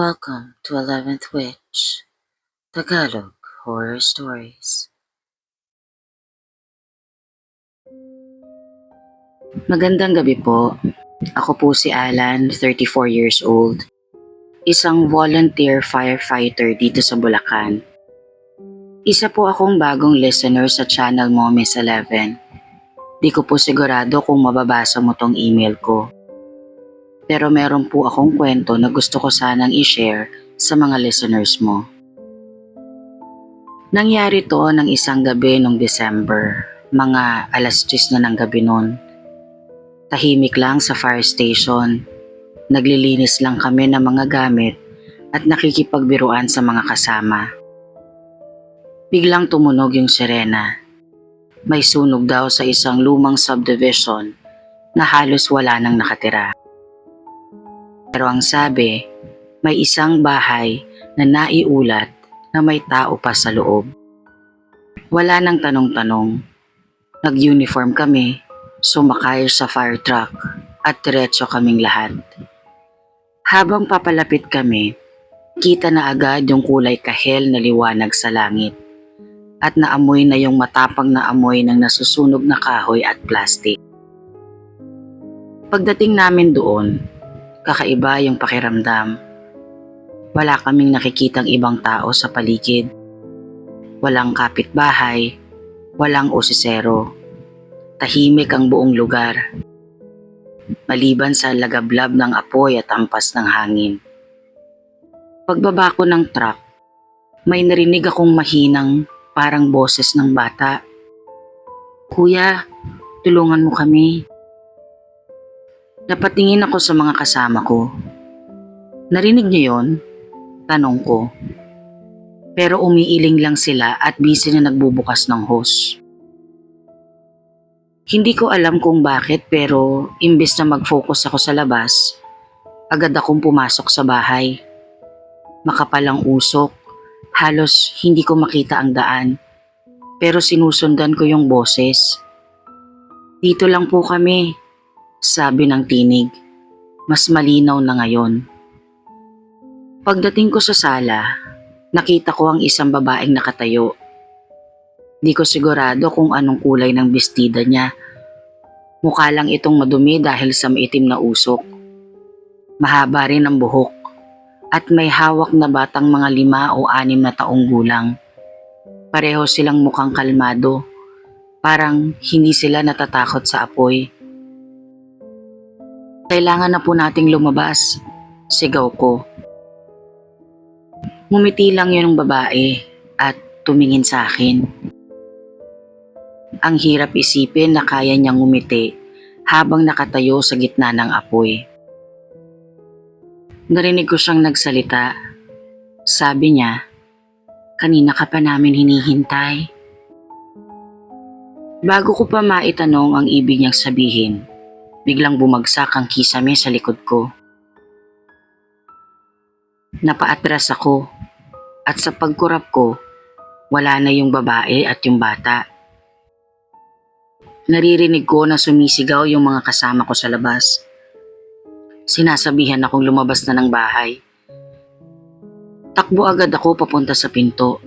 Welcome to 11th Witch, Tagalog Horror Stories. Magandang gabi po. Ako po si Alan, 34 years old. Isang volunteer firefighter dito sa Bulacan. Isa po akong bagong listener sa channel mo, Miss 11. Di ko po sigurado kung mababasa mo tong email ko. Pero meron po akong kwento na gusto ko sanang i-share sa mga listeners mo. Nangyari to ng isang gabi nung December, mga alas 10 na ng gabi noon. Tahimik lang sa fire station. Naglilinis lang kami ng mga gamit at nakikipagbiruan sa mga kasama. Biglang tumunog yung sirena. May sunog daw sa isang lumang subdivision na halos wala nang nakatira. Pero ang sabi, may isang bahay na naiulat na may tao pa sa loob. Wala nang tanong-tanong. Nag-uniform kami, sumakay sa fire truck at diretso kaming lahat. Habang papalapit kami, kita na agad yung kulay kahel na liwanag sa langit at naamoy na yung matapang na amoy ng nasusunog na kahoy at plastic. Pagdating namin doon, kakaiba yung pakiramdam. Wala kaming nakikitang ibang tao sa paligid. Walang kapitbahay, walang osisero. Tahimik ang buong lugar. Maliban sa lagablab ng apoy at ampas ng hangin. Pagbaba ko ng truck, may narinig akong mahinang parang boses ng bata. Kuya, tulungan mo kami. Napatingin ako sa mga kasama ko. Narinig niyo yon? Tanong ko. Pero umiiling lang sila at busy na nagbubukas ng hose. Hindi ko alam kung bakit pero imbes na mag-focus ako sa labas, agad akong pumasok sa bahay. Makapalang usok, halos hindi ko makita ang daan. Pero sinusundan ko yung boses. Dito lang po kami, sabi ng tinig. Mas malinaw na ngayon. Pagdating ko sa sala, nakita ko ang isang babaeng nakatayo. Di ko sigurado kung anong kulay ng bestida niya. Mukha lang itong madumi dahil sa maitim na usok. Mahaba rin ang buhok at may hawak na batang mga lima o anim na taong gulang. Pareho silang mukhang kalmado. Parang hindi sila natatakot sa apoy. Kailangan na po nating lumabas. Sigaw ko. Mumiti lang yun ng babae at tumingin sa akin. Ang hirap isipin na kaya niyang ngumiti habang nakatayo sa gitna ng apoy. Narinig ko siyang nagsalita. Sabi niya, kanina ka pa namin hinihintay. Bago ko pa maitanong ang ibig niyang sabihin, biglang bumagsak ang kisame sa likod ko. Napaatras ako at sa pagkurap ko, wala na yung babae at yung bata. Naririnig ko na sumisigaw yung mga kasama ko sa labas. Sinasabihan akong lumabas na ng bahay. Takbo agad ako papunta sa pinto.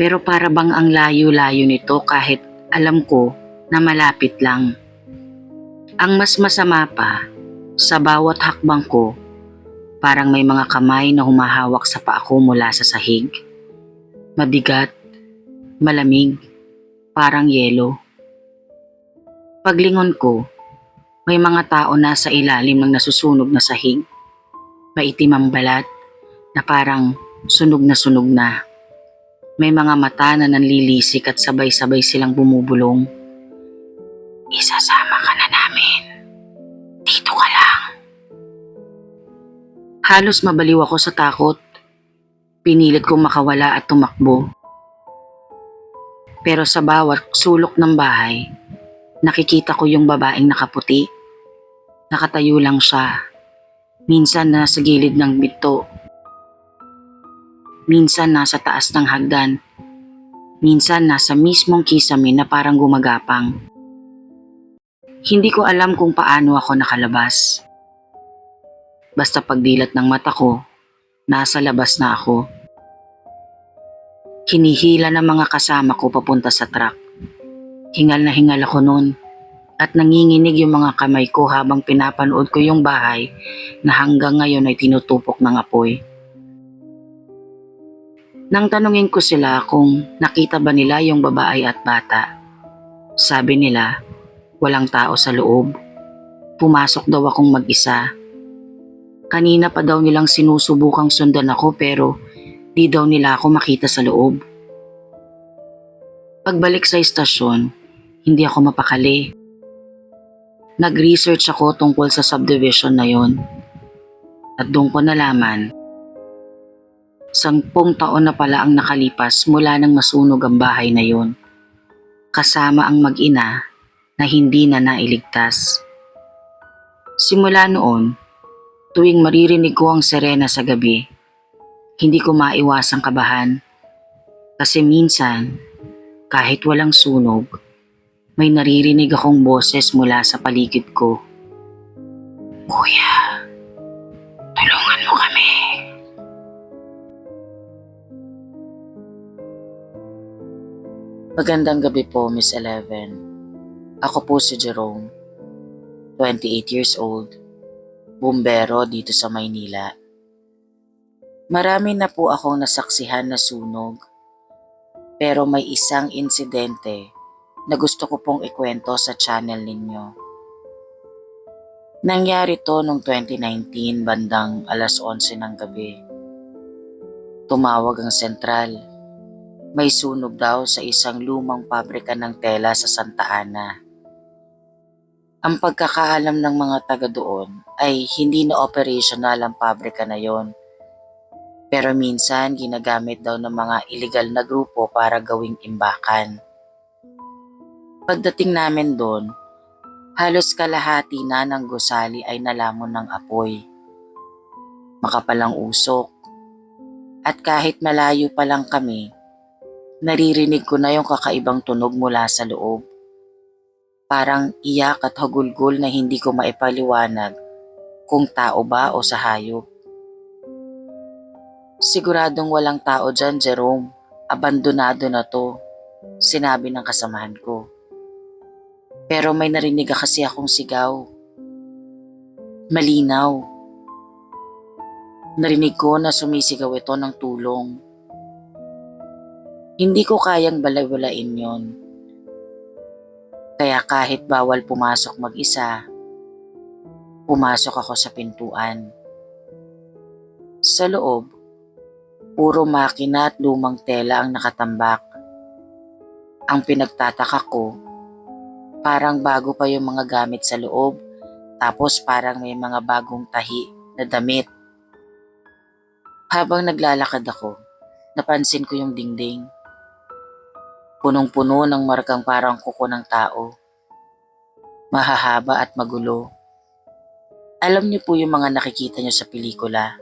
Pero para bang ang layo-layo nito kahit alam ko na malapit lang. Ang mas masama pa, sa bawat hakbang ko, parang may mga kamay na humahawak sa paa ko mula sa sahig. Mabigat, malamig, parang yelo. Paglingon ko, may mga tao na sa ilalim ng nasusunog na sahig. Maitim ang balat na parang sunog na sunog na. May mga mata na nanlilisik at sabay-sabay silang bumubulong. Isasama ka Halos mabaliw ako sa takot. Pinilit kong makawala at tumakbo. Pero sa bawat sulok ng bahay, nakikita ko yung babaeng nakaputi. Nakatayo lang siya. Minsan nasa gilid ng bito. Minsan nasa taas ng hagdan. Minsan nasa mismong kisame na parang gumagapang. Hindi ko alam kung paano ako nakalabas. Basta pagdilat ng mata ko, Nasa labas na ako. Hinihila ng mga kasama ko papunta sa truck. Hingal na hingal ako noon at nanginginig yung mga kamay ko habang pinapanood ko yung bahay na hanggang ngayon ay tinutupok ng apoy. Nang tanungin ko sila kung nakita ba nila yung babae at bata, sabi nila walang tao sa loob. Pumasok daw akong mag-isa. Kanina pa daw nilang sinusubukang sundan ako pero di daw nila ako makita sa loob. Pagbalik sa istasyon, hindi ako mapakali. Nag-research ako tungkol sa subdivision na yon. At doon ko nalaman, sampung taon na pala ang nakalipas mula nang masunog ang bahay na yon. Kasama ang mag-ina na hindi na nailigtas. Simula noon, tuwing maririnig ko ang sirena sa gabi, hindi ko maiwasang kabahan. Kasi minsan, kahit walang sunog, may naririnig akong boses mula sa paligid ko. Kuya, tulungan mo kami. Magandang gabi po, Miss Eleven. Ako po si Jerome, 28 years old, bumbero dito sa Maynila. Marami na po akong nasaksihan na sunog, pero may isang insidente na gusto ko pong ikwento sa channel ninyo. Nangyari to noong 2019 bandang alas 11 ng gabi. Tumawag ang sentral. May sunog daw sa isang lumang pabrika ng tela sa Santa Ana. Ang pagkakaalam ng mga taga doon ay hindi na operational ang pabrika na yon. Pero minsan ginagamit daw ng mga illegal na grupo para gawing imbakan. Pagdating namin doon, halos kalahati na ng gusali ay nalamon ng apoy. Makapalang usok. At kahit malayo pa lang kami, naririnig ko na yung kakaibang tunog mula sa loob. Parang iyak at hagulgol na hindi ko maipaliwanag kung tao ba o sa hayop. Siguradong walang tao dyan, Jerome. Abandonado na to, sinabi ng kasamahan ko. Pero may narinig kasi akong sigaw. Malinaw. Narinig ko na sumisigaw ito ng tulong. Hindi ko kayang balawalain yon. Kaya kahit bawal pumasok mag-isa, pumasok ako sa pintuan. Sa loob, puro makina at lumang tela ang nakatambak. Ang pinagtataka ko, parang bago pa yung mga gamit sa loob, tapos parang may mga bagong tahi na damit. Habang naglalakad ako, napansin ko yung dingding. Punong-puno ng markang parang kuko ng tao. Mahahaba at magulo. Alam niyo po yung mga nakikita niyo sa pelikula.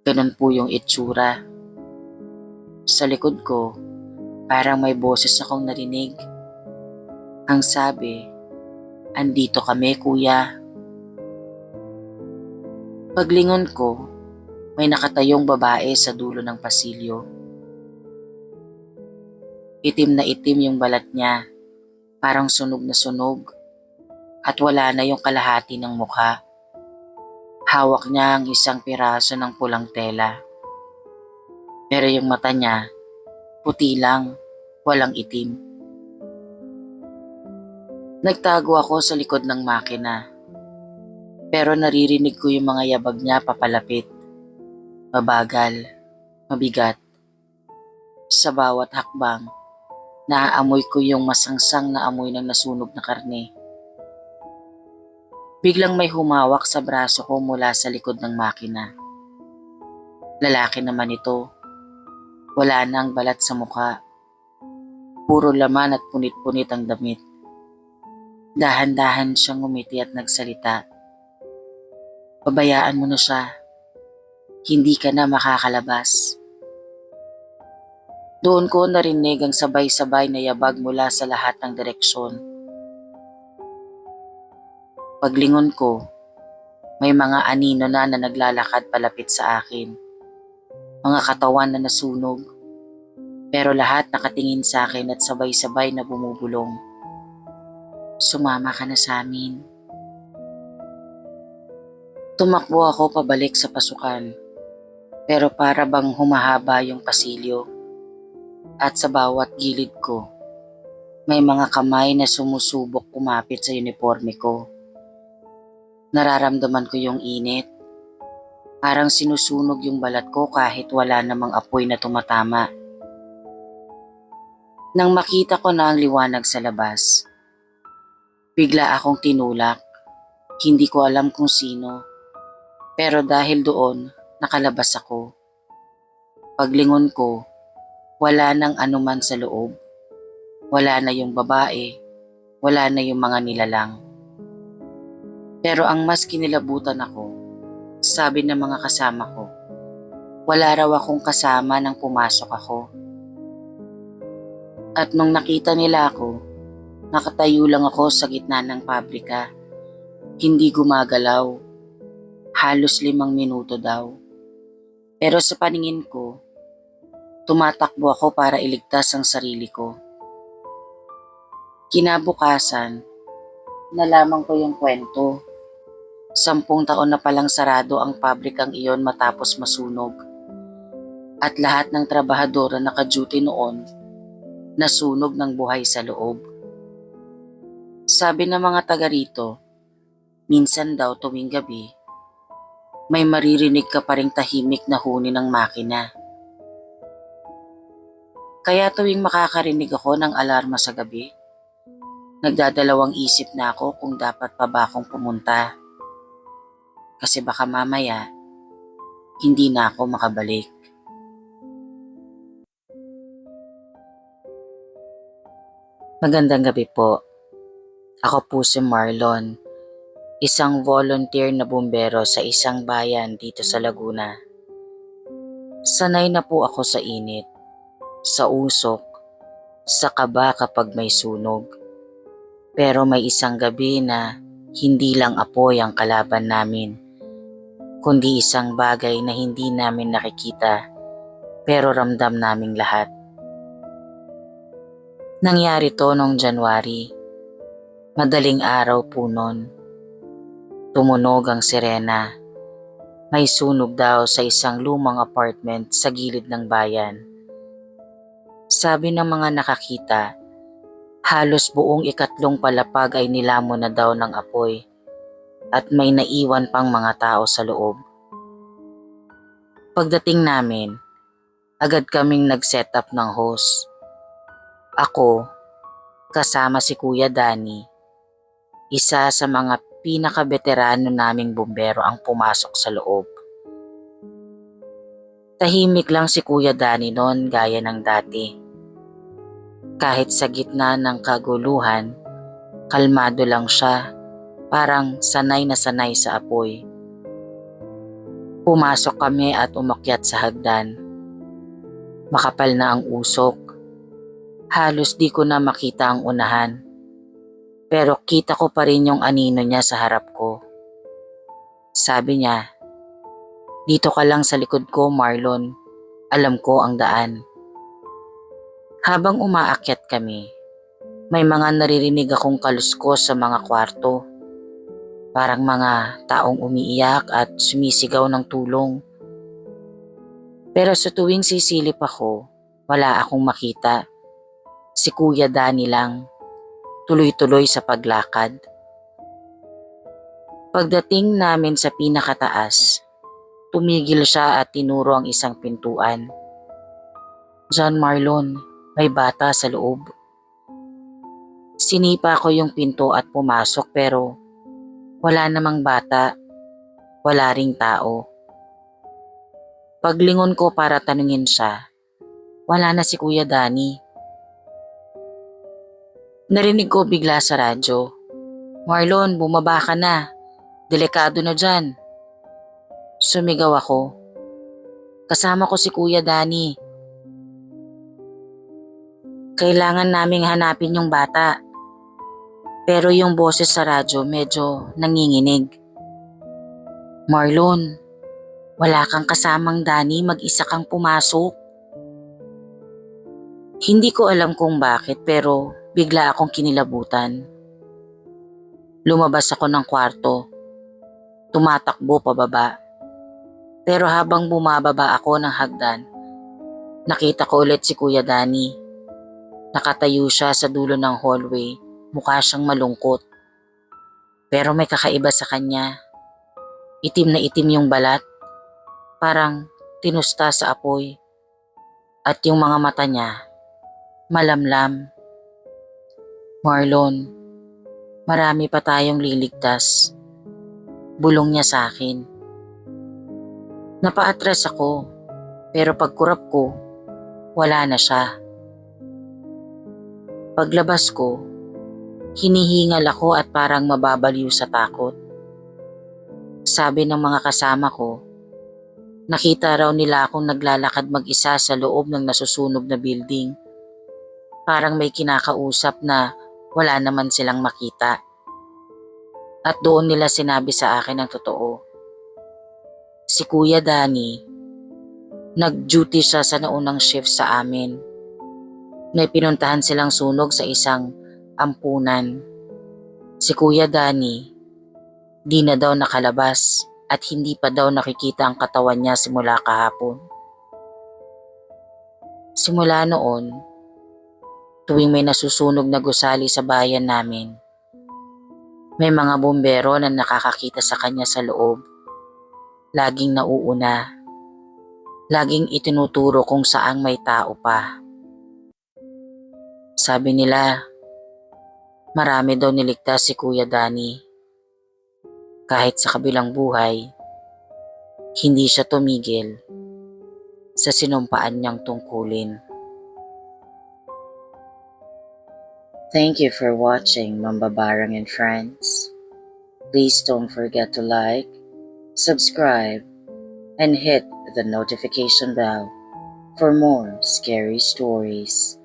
Ganun po yung itsura. Sa likod ko, parang may boses akong narinig. Ang sabi, andito kami kuya. Paglingon ko, may nakatayong babae sa dulo ng pasilyo. Itim na itim yung balat niya, parang sunog na sunog, at wala na yung kalahati ng mukha. Hawak niya ang isang piraso ng pulang tela. Pero yung mata niya, puti lang, walang itim. Nagtago ako sa likod ng makina. Pero naririnig ko yung mga yabag niya papalapit. Mabagal, mabigat. Sa bawat hakbang, naaamoy ko yung masangsang na amoy ng nasunog na karne. Biglang may humawak sa braso ko mula sa likod ng makina. Lalaki naman ito. Wala na ang balat sa mukha. Puro laman at punit-punit ang damit. Dahan-dahan siyang ngumiti at nagsalita. Pabayaan mo na siya. Hindi ka na makakalabas. Doon ko narinig ang sabay-sabay na yabag mula sa lahat ng direksyon. Paglingon ko, May mga anino na na naglalakad palapit sa akin. Mga katawan na nasunog. Pero lahat nakatingin sa akin at sabay-sabay na bumubulong. Sumama ka na sa amin. Tumakbo ako pabalik sa pasukan. Pero para bang humahaba yung pasilyo. At sa bawat gilid ko, may mga kamay na sumusubok kumapit sa uniforme ko. Nararamdaman ko yung init. Parang sinusunog yung balat ko kahit wala namang apoy na tumatama. Nang makita ko na ang liwanag sa labas, bigla akong tinulak. Hindi ko alam kung sino. Pero dahil doon, nakalabas ako. Paglingon ko, wala nang anuman sa loob. Wala na yung babae, wala na yung mga nilalang. Pero ang mas kinilabutan ako, sabi ng mga kasama ko, wala raw akong kasama nang pumasok ako. At nung nakita nila ako, nakatayo lang ako sa gitna ng pabrika. Hindi gumagalaw. Halos limang minuto daw. Pero sa paningin ko, tumatakbo ako para iligtas ang sarili ko. Kinabukasan, nalaman ko yung kwento. Sampung taon na palang sarado ang pabrikang iyon matapos masunog. At lahat ng trabahador na naka-duty noon, nasunog ng buhay sa loob. Sabi ng mga taga rito, minsan daw tuwing gabi, may maririnig ka pa ring tahimik na huni ng makina. Kaya tuwing makakarinig ako ng alarma sa gabi, nagdadalawang isip na ako kung dapat pa ba akong pumunta. Kasi baka mamaya, hindi na ako makabalik. Magandang gabi po. Ako po si Marlon, isang volunteer na bumbero sa isang bayan dito sa Laguna. Sanay na po ako sa init, sa usok, sa kaba kapag may sunog. Pero may isang gabi na hindi lang apoy ang kalaban namin, kundi isang bagay na hindi namin nakikita pero ramdam naming lahat. Nangyari to noong January. Madaling araw po noon. Tumunog ang sirena. May sunog daw sa isang lumang apartment sa gilid ng bayan. Sabi ng mga nakakita, halos buong ikatlong palapag ay nilamon na daw ng apoy at may naiwan pang mga tao sa loob. Pagdating namin, agad kaming nag-set up ng hose. Ako, kasama si Kuya Dani, isa sa mga pinaka-veterano naming bumbero ang pumasok sa loob. Tahimik lang si Kuya Dani noon gaya ng dati. Kahit sa gitna ng kaguluhan, kalmado lang siya, parang sanay na sanay sa apoy. Pumasok kami at umakyat sa hagdan. Makapal na ang usok Halos di ko na makita ang unahan. Pero kita ko pa rin yung anino niya sa harap ko. Sabi niya, dito ka lang sa likod ko Marlon, alam ko ang daan. Habang umaakyat kami, may mga naririnig akong kaluskos sa mga kwarto. Parang mga taong umiiyak at sumisigaw ng tulong. Pero sa tuwing sisilip ako, wala akong makita si Kuya Dani lang, tuloy-tuloy sa paglakad. Pagdating namin sa pinakataas, tumigil siya at tinuro ang isang pintuan. John Marlon, may bata sa loob. Sinipa ko yung pinto at pumasok pero wala namang bata, wala ring tao. Paglingon ko para tanungin siya, wala na si Kuya Dani. Narinig ko bigla sa radyo. Marlon, bumaba ka na. Delikado na dyan. Sumigaw ako. Kasama ko si Kuya Dani. Kailangan naming hanapin yung bata. Pero yung boses sa radyo medyo nanginginig. Marlon, wala kang kasamang Dani, mag-isa kang pumasok. Hindi ko alam kung bakit pero bigla akong kinilabutan. Lumabas ako ng kwarto. Tumatakbo pababa. Pero habang bumababa ako ng hagdan, nakita ko ulit si Kuya Dani. Nakatayo siya sa dulo ng hallway, mukha siyang malungkot. Pero may kakaiba sa kanya. Itim na itim yung balat, parang tinusta sa apoy. At yung mga mata niya, malamlam. Marlon, marami pa tayong liligtas. Bulong niya sa akin. Napaatras ako, pero pagkurap ko, wala na siya. Paglabas ko, hinihingal ako at parang mababaliw sa takot. Sabi ng mga kasama ko, nakita raw nila akong naglalakad mag-isa sa loob ng nasusunog na building. Parang may kinakausap na wala naman silang makita. At doon nila sinabi sa akin ang totoo. Si Kuya Dani, nag-duty siya sa naunang shift sa amin. May pinuntahan silang sunog sa isang ampunan. Si Kuya Dani, di na daw nakalabas at hindi pa daw nakikita ang katawan niya simula kahapon. Simula noon, tuwing may nasusunog na gusali sa bayan namin, may mga bombero na nakakakita sa kanya sa loob. Laging nauuna. Laging itinuturo kung saang may tao pa. Sabi nila, marami daw niligtas si Kuya Dani. Kahit sa kabilang buhay, hindi siya tumigil sa sinumpaan niyang tungkulin. Thank you for watching Mambabarang and Friends. Please don't forget to like, subscribe, and hit the notification bell for more scary stories.